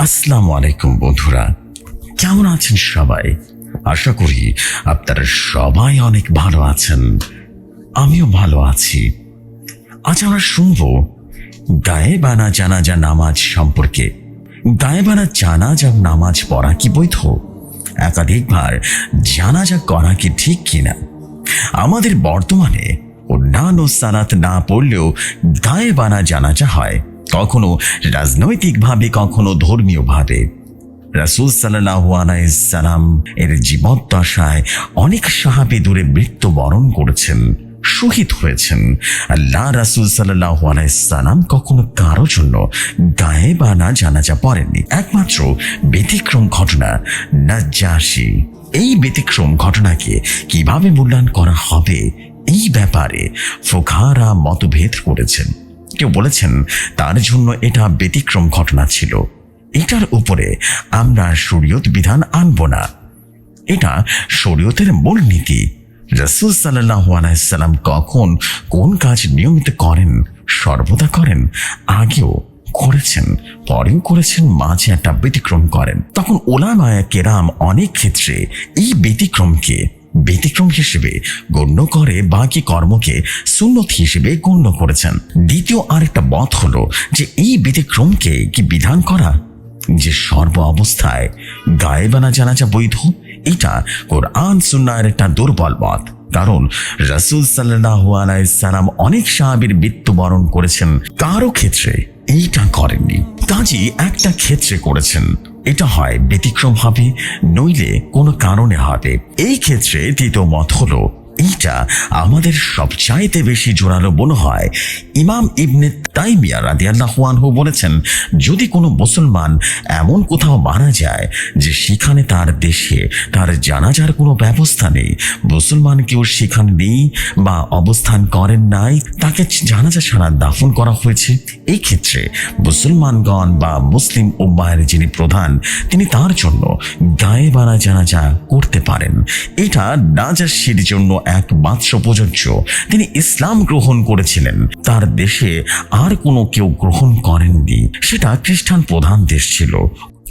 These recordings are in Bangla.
আসসালামু আলাইকুম বন্ধুরা। কেমন আছেন সবাই? আশা করি আপনারা সবাই অনেক ভালো আছেন। আমিও ভালো আছি। আজ আমরা শুনব গায়ে বানা জানাজা নামাজ সম্পর্কে। গায়ে বানা জানাজা নামাজ পড়া কি বৈধ? একাধিকবার জানাজা করা কি ঠিক কিনা? আমাদের বর্তমানে অন্যান্য সালাত না পড়লেও গায়ে বানা জানাজা হয়। কখনো রাজনৈতিকভাবে, কখনো ধর্মীয়ভাবে। রাসুল সাল্লাহ সালাম এর জীবদ্দশায় অনেক সাহাবি দূরে মৃত্যুবরণ করেছেন, শহীদ হয়েছেন। আল্লাহ রাসুল সাল্লাহ সালাম কখনো কারও জন্য গায়ে বানা জানাজা পড়েননি। একমাত্র ব্যতিক্রম ঘটনা, নাজ্জাসী। এই ব্যতিক্রম ঘটনাকে কীভাবে মূল্যায়ন করা হবে, এই ব্যাপারে ফোকারা মতভেদ করেছেন। কেউ বলেছেন, তার জন্য এটা ব্যতিক্রম ঘটনা ছিল। এটার উপরে আমরা শরীয়ত বিধান আনব না। এটা শরীয়তের মূল মূলনীতি রসুল সাল্লাহ আলাইসাল্লাম কখন কোন কাজ নিয়মিত করেন, সর্বদা করেন, আগেও করেছেন, পরেও করেছেন, মাঝে একটা ব্যতিক্রম করেন। তখন ওলামায়া কেরাম অনেক ক্ষেত্রে এই ব্যতিক্রমকে ব্যতিক্রম হিসেবে গণ্য করে বাকি কর্মকে সুন্নত হিসেবে গণ্য করেছেন। দ্বিতীয় আরেকটা মত হলো যে এই ব্যতিক্রমকে কি বিধান করা? যে সর্ব অবস্থায় গায়েবানা জানাজা বৈধ, এটা কোরআন সুন্নার একটা দুর্বল মত। কারণ রাসুল সাল্লাহ সালাম অনেক সাহাবির মৃত্যুবরণ করেছেন, কারও ক্ষেত্রে এইটা করেননি। কাজী একটা ক্ষেত্রে করেছেন। এটা হয় ব্যতিক্রম হবে নইলে কোনো কারণে হবে। এই ক্ষেত্রে দ্বিতীয় মত হলো এইটা আমাদের সবচাইতে বেশি জোরালো মনে হয়। ইমাম ইবনে তাইমিয়া রাদিয়াল্লাহু আনহু বলেছেন, যদি কোনো মুসলমান এমন কোথাও মারা যায় যে সেখানে তার দেশে তার জানাজার কোনো ব্যবস্থা নেই, মুসলমান কেউ সেখানে নেই বা অবস্থান করেন নাই, তাকে জানাজা ছাড়া দাফন করা হয়েছে? এই ক্ষেত্রে মুসলমানগণ বা মুসলিম উম্মায়ের যিনি প্রধান, তিনি তার জন্য গায়ে বাড়া জানাজা করতে পারেন। এটা নাজাসির জন্য একমাত্র প্রযোজ্য। তিনি ইসলাম গ্রহণ করেছিলেন। তার দেশে আর কোনো কেউ গ্রহণ করেননি। সেটা খ্রিস্টান প্রধান দেশ ছিল।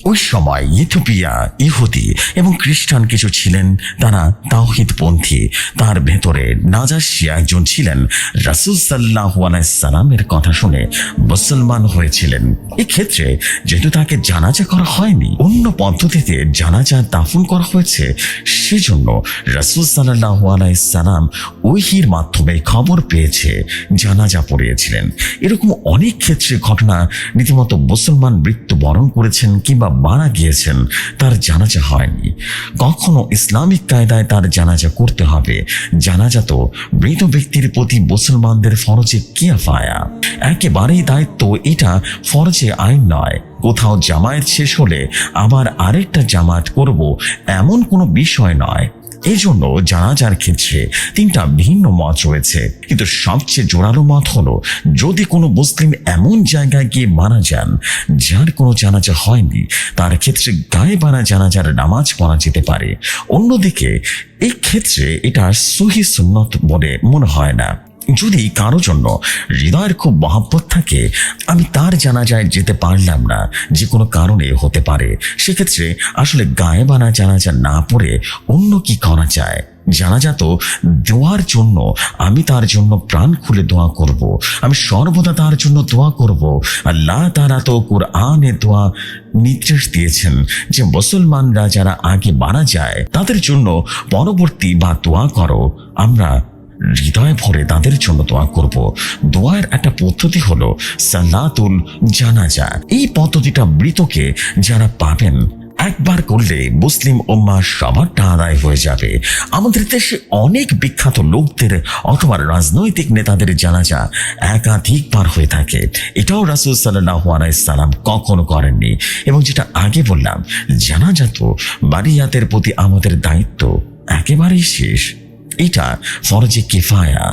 ওই সময় ইথোপিয়া ইহুদি এবং খ্রিস্টান কিছু ছিলেন। তারা তাওহিদ পন্থী তার ভেতরে নাজাসি একজন ছিলেন। রাসুল সাল্লাহ সালামের কথা শুনে মুসলমান হয়েছিলেন। এক্ষেত্রে যেহেতু তাকে জানাজা করা হয়নি, অন্য পদ্ধতিতে জানাজা দাফন করা হয়েছে, সেজন্য রাসুল সাল্লাহ সালাম ওইহির মাধ্যমে খবর পেয়েছে, জানাজা পড়িয়েছিলেন। এরকম অনেক ক্ষেত্রে ঘটনা রীতিমতো মুসলমান মৃত্যুবরণ করেছেন কিংবা মারা গিয়েছেন, তার জানাজা হয়নি। কখনো ইসলামিক কায়দায় তার জানাজা করতে হবে। জানাজা তো মৃত ব্যক্তির প্রতি মুসলমানদের ফরজে কিয়াফায়া একেবারেই দায়িত্ব এটা ফরজে আইন নয়। কোথাও জামায়াত শেষ হলে আবার আরেকটা জামায়াত করব এমন কোনো বিষয় নয়। এই জন্য জানাজার ক্ষেত্রে তিনটা ভিন্ন মত রয়েছে। কিন্তু সবচেয়ে জোরালো মত হলো, যদি কোনো মুসলিম এমন জায়গায় গিয়ে মারা যান, যার কোনো জানাজা হয়নি, তার ক্ষেত্রে গায়ে বানা জানাজার নামাজ পড়া যেতে পারে। অন্যদিকে, এক্ষেত্রে এটা সহি সুন্নত বলে মনে হয় না। যদি কারও জন্য হৃদয়ের খুব মহাব্বত থাকে, আমি তার জানাজায় যেতে পারলাম না, যে কোনো কারণে হতে পারে। সেক্ষেত্রে আসলে গায়ে বানা জানাজা না পড়ে অন্য কি করা যায়? জানাজা তো দোয়ার জন্য, আমি তার জন্য প্রাণ খুলে দোয়া করব। আমি সর্বদা তার জন্য দোয়া করব। আল্লাহ তারা তো কোরআনে দোয়া নির্দেশ দিয়েছেন যে মুসলমানরা যারা আগে মারা যায়, তাদের জন্য পরবর্তী বা দোয়া করো। আমরা হৃদয় ভরে তাদের জন্য দোয়া করব। দোয়ার একটা পদ্ধতি হলো সাল্লাতুল জানাজা। এই পদ্ধতিটা মৃতকে যারা পাবেন, একবার করলে মুসলিম উম্মা সবারটা আদায় হয়ে যাবে। আমাদের দেশে অনেক বিখ্যাত লোকদের অথবা রাজনৈতিক নেতাদের জানাজা একাধিকবার হয়ে থাকে। এটাও রাসুল সাল্লাহ সালাম কখনো করেননি। এবং যেটা আগে বললাম, জানাজা তো বাড়িয়াতের প্রতি আমাদের দায়িত্ব একেবারেই শেষ। এটা ফরজে কেফায়া।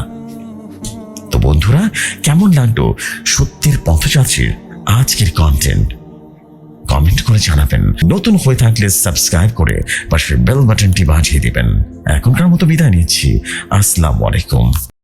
তো বন্ধুরা, কেমন লাগল সত্যের পথযাত্রীর আজকের কন্টেন্ট কমেন্ট করে জানাবেন। নতুন হয়ে থাকলে সাবস্ক্রাইব করে পাশে বেল বাটনটি বাজিয়ে দিবেন। এখনকার মতো বিদায় নিচ্ছি। আসসালামু আলাইকুম।